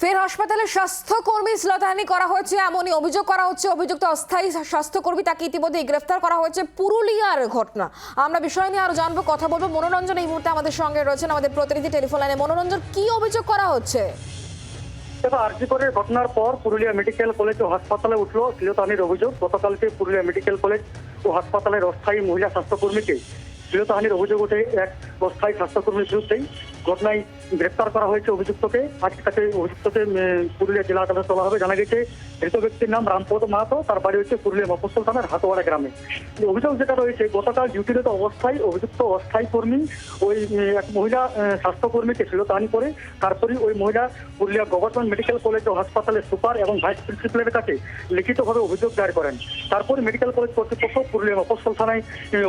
ফের হাসপাতালে স্বাস্থ্যকর্মী শ্লতাহানি করা হয়েছে, এমনই অভিযোগ করা হচ্ছে। অভিযুক্ত অস্থায়ী স্বাস্থ্যকর্মী তাকে ইতিমধ্যে গ্রেফতার করা হয়েছে। পুরুলিয়ার ঘটনা। আমরা বিষয় নিয়ে আরও জানব, কথা বলব। মনোরঞ্জন এই মুহূর্তে আমাদের সঙ্গে রয়েছেন আমাদের প্রতিনিধি টেলিফোন লাইনে। মনোরঞ্জন, কি অভিযোগ করা হচ্ছে? আরজিকরের ঘটনার পর পুরুলিয়া মেডিকেল কলেজ ও হাসপাতালে উঠল শ্লীলতাহানির অভিযোগ। গতকালকে পুরুলিয়া মেডিকেল কলেজ ও হাসপাতালের অস্থায়ী মহিলা স্বাস্থ্যকর্মীকে শ্লীলতাহানির অভিযোগ ওঠে এক অস্থায়ী স্বাস্থ্যকর্মীর বিরুদ্ধেই ঘটনায় গ্রেপ্তার করা হয়েছে অভিযুক্তকে। আজকে তাকে অভিযুক্তকে পুরুলিয়া জেলা আদালতে তোলা হবে। জানা গেছে, ধৃত ব্যক্তির নাম রামপদ মাহাতো। তার বাড়ি হচ্ছে পুরুলিয়া মফস্বল থানার হাতোয়াড়া গ্রামে। অভিযোগ যেটা রয়েছে, গতকাল ডিউটিরত অবস্থায় অভিযুক্ত অস্থায়ী কর্মী ওই এক মহিলা স্বাস্থ্যকর্মীকে শ্লীলতাহানি করে। তারপরে ওই মহিলা পুরুলিয়া গভর্নমেন্ট মেডিকেল কলেজ ও হাসপাতালের সুপার এবং ভাইস প্রিন্সিপালের কাছে লিখিতভাবে অভিযোগ দায়ের করেন। তারপরে মেডিকেল কলেজ কর্তৃপক্ষ পুরুলিয়া মফস্বল থানায়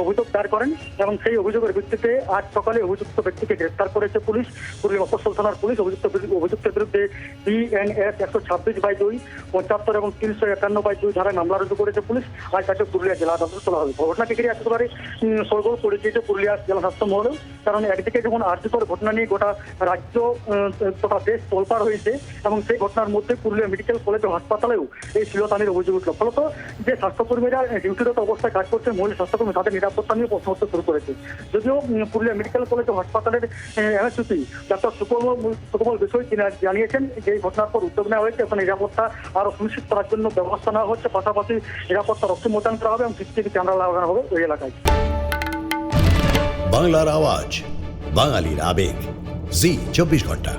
অভিযোগ দায়ের করেন এবং সেই অভিযোগের ভিত্তিতে আজ সকালে অভিযুক্ত ব্যক্তিকে গ্রেফতার করেছে পুলিশ। পুরুলিয়া মফস্বল থানার পুলিশ অভিযুক্ত অভিযুক্তের বিরুদ্ধে বিএনএস একশো ছাব্বিশ বাই দুই, পঁচাত্তর এবং তিনশো একান্ন বাই দুই ধারায় মামলা রুজু করেছে পুলিশ। আজ তাকে পুরুলিয়া জেলা আদালতে তোলা হবে। ঘটনাকে ঘিরে একেবারে সরগোল পড়ে গিয়েছে পুরুলিয়া জেলা স্বাস্থ্য মহলেও। কারণ একদিকে যখন আর্যকর ঘটনা নিয়ে গোটা রাজ্য তথা দেশ তোলপাড় হয়েছে এবং সেই ঘটনার মধ্যে পুরুলিয়া মেডিকেল কলেজ ও হাসপাতালেও এই শ্লীলতানির অভিযোগ উঠল। ফলত যে স্বাস্থ্যকর্মীরা ডিউটিরত অবস্থায় কাজ করছে মহিলা স্বাস্থ্যকর্মী তাদের নিরাপত্তা নিয়ে প্রশ্ন শুরু করেছে। যদিও পুরুলিয়া মেডিকেল কলেজ ও হাসপাতালের এমএসসি ডাক্তার সুকমল সুকমল বিষয় তিনি জানিয়েছেন যে এই ঘটনার পর উদ্যোগ নেওয়া হয়েছে। এখন নিরাপত্তা আরও সুনিশ্চিত করার জন্য ব্যবস্থা নেওয়া হচ্ছে। পাশাপাশি নিরাপত্তা রক্ষী মোতায়েন করা হবে এবং সিসিটিভি ক্যামেরা লাগানো হবে ওই এলাকায়। বাংলার আওয়াজ, বাঙালির আবেগ। জি, চব্বিশ ঘণ্টা।